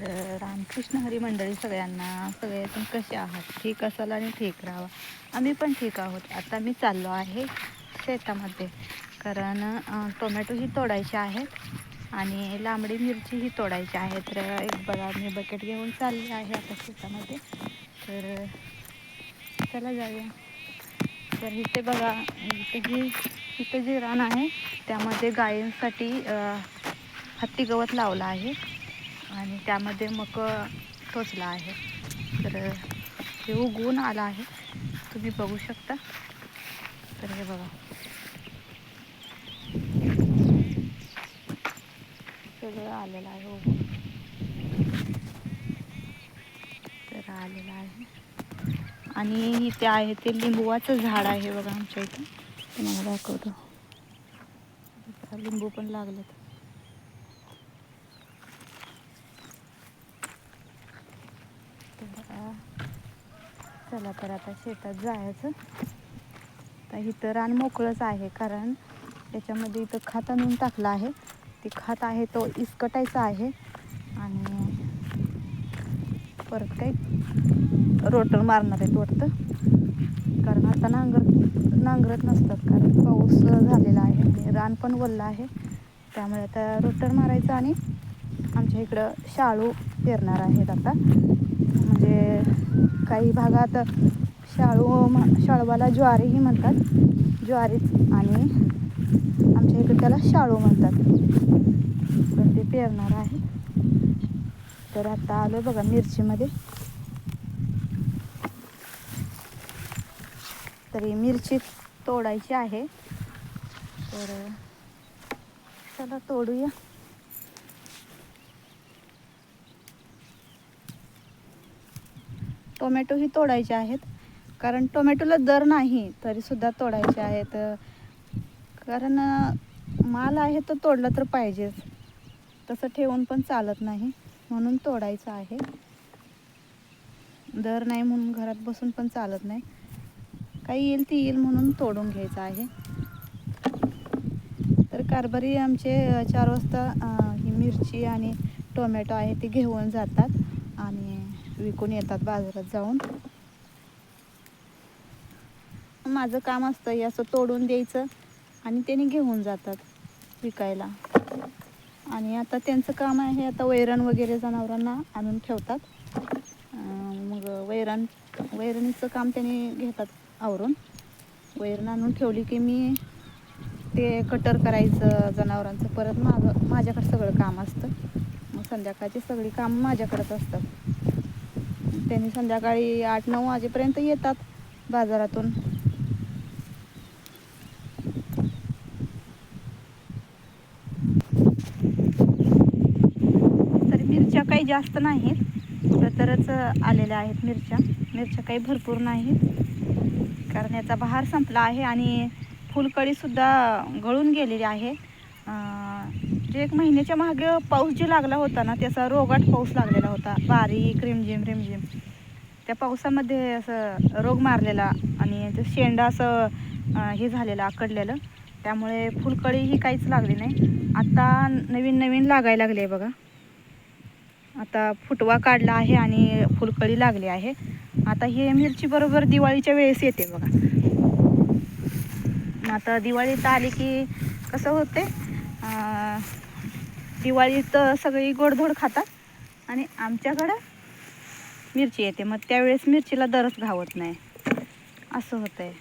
तर रामकृष्ण हरी मंडळी सगळ्यांना सगळे सगळेजण कसे आहात? ठीक असाल आणि ठीक राहावा. आम्ही पण ठीक आहोत. आता मी चाललो आहे शेतामध्ये. कारण टोमॅटो टोमॅटोही तोडायचे आहेत आणि लांबडी मिरचीही तोडायची आहे. तर एक बघा मी बकेट घेऊन चालली आहे आता शेतामध्ये. तर चला जाऊया. तर इथे बघा इथे जी इथं जे रान आहे त्यामध्ये गायींसाठी हत्ती गवत लावलं आहे. आणि त्यामध्ये मग टोचला आहे. तर हे उगवून आला आहे. तुम्ही बघू शकता. तर हे बघा. सगळं आलेलं आहे उगवून. तर आलेलं आहे. आणि इथे आहे ते लिंबुवाचं झाड आहे बघा आमच्या इथं. तुम्हाला दाखवतो. लिंबू पण लागलेत तर चला तर आता शेतात जायचं. तर इथं रान मोकळंच आहे कारण त्याच्यामध्ये इथं खात आणून टाकलं आहे. ते खात आहे तो इसकटायचा आहे आणि परत काही रोटर मारणार आहेत वाटतं. कारण आता नांगर नांगरत नसतात कारण पाऊस झालेला आहे आणि रान पण वल्लं आहे. त्यामुळे आता रोटर मारायचं आणि आमच्या इकडं शाळू पेरणार आहेत आता. काही भागात शाळू शाळवाला ज्वारीही म्हणतात. ज्वारी आणि आमच्या इकडे त्याला शाळू म्हणतात. तर ते पेरणार आहे. तर आता आलो बघा मिरचीमध्ये. तरी मिरची तोडायची आहे. तर चला तोडूया. टोमॅटोही तोडायचे आहेत. कारण टोमॅटोला दर नाही तरीसुद्धा तोडायचे आहेत. कारण माल आहे तो तोडला तर पाहिजेच. तसं ठेवून पण चालत नाही. म्हणून तोडायचं आहे. दर नाही म्हणून घरात बसून पण चालत नाही. काही येईल ती येईल म्हणून तोडून घ्यायचं आहे. तर कारभारी आमचे चार वाजता ही मिरची आणि टोमॅटो आहे ते घेऊन जातात. आणि विकून येतात बाजारात जाऊन. माझं काम असतं हे असं तोडून द्यायचं आणि त्याने घेऊन जातात विकायला. आणि आता त्यांचं काम आहे आता वैरण वगैरे जनावरांना आणून ठेवतात. मग वैरण वैरणीचं काम त्यांनी घेतात आवरून. वैरण आणून ठेवली की मी ते कटर करायचं जनावरांचं परत माझं माझ्याकडे सगळं काम असतं. मग संध्याकाळची सगळी कामं माझ्याकडंच असतात. त्यांनी संध्याकाळी आठ नऊ वाजेपर्यंत येतात बाजारातून. तर मिरच्या काही जास्त नाहीत थोडं तरच आलेल्या आहेत मिरच्या. मिरच्या काही भरपूर नाहीत कारण याचा बहार संपला आहे आणि फुलकळीसुद्धा गळून गेलेली आहे. जे एक महिन्याच्या मागे पाऊस जे लागला होता ना त्याचा रोगाट पाऊस लागलेला होता. बारीक रिमझिम रिमझिम. त्या पावसामध्ये असं रोग मारलेला आणि ते शेंडा असं हे झालेलं आकडलेलं. त्यामुळे फुलकळी ही काहीच लागली नाही. आता नवीन नवीन लागायला लागली आहे बघा. आता फुटवा काढला आहे आणि फुलकळी लागली आहे. आता हे मिरची बरोबर दिवाळीच्या वेळेस येते बघा. मग आता दिवाळीत आली की कसं होते? दिवाळीत सगळी गोडधोड खातात आणि आमच्याकडं मिरची येते. मग त्यावेळेस मिरचीला दरच घावत नाही. असं होतंय.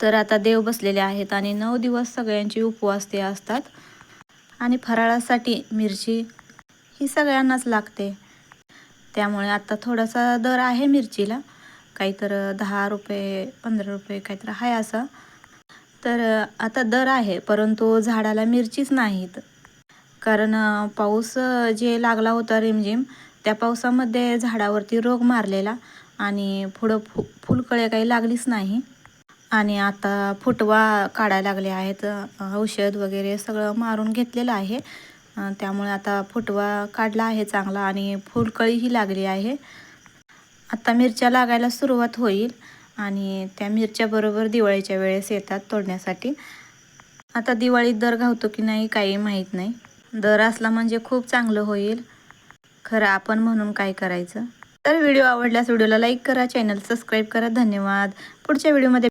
तर आता देव बसलेले आहेत आणि नऊ दिवस सगळ्यांची उपवास ते असतात. आणि फराळासाठी मिरची ही सगळ्यांनाच लागते. त्यामुळे आता थोडासा दर आहे मिरचीला. काहीतर दहा रुपये पंधरा रुपये काहीतरी आहे असं. तर आता दर आहे परंतु झाडाला मिरचीच नाहीत. कारण पाऊस जे लागला होता रिमझिम त्या पावसामध्ये झाडावरती रोग मारलेला आणि पुढं फु फुलकळे काही लागलीच नाही. आणि आता फुटवा काढायला लागले आहेत औषध वगैरे सगळं मारून घेतलेलं आहे. त्यामुळे आता फुटवा काढला आहे चांगला आणि फुलकळीही लागली आहे. आता मिरच्या लागायला सुरुवात होईल आणि त्या मिरच्याबरोबर दिवाळीच्या वेळेस येतात तोडण्यासाठी. आता दिवाळीत दर घावतो की नाही काही माहीत नाही. दर असला म्हणजे खूप चांगलं होईल. खरं आपण म्हणून काय करायचं? तर व्हिडिओ आवडल्यास व्हिडिओला लाईक करा चॅनल सबस्क्राईब करा. धन्यवाद. पुढच्या व्हिडिओमध्ये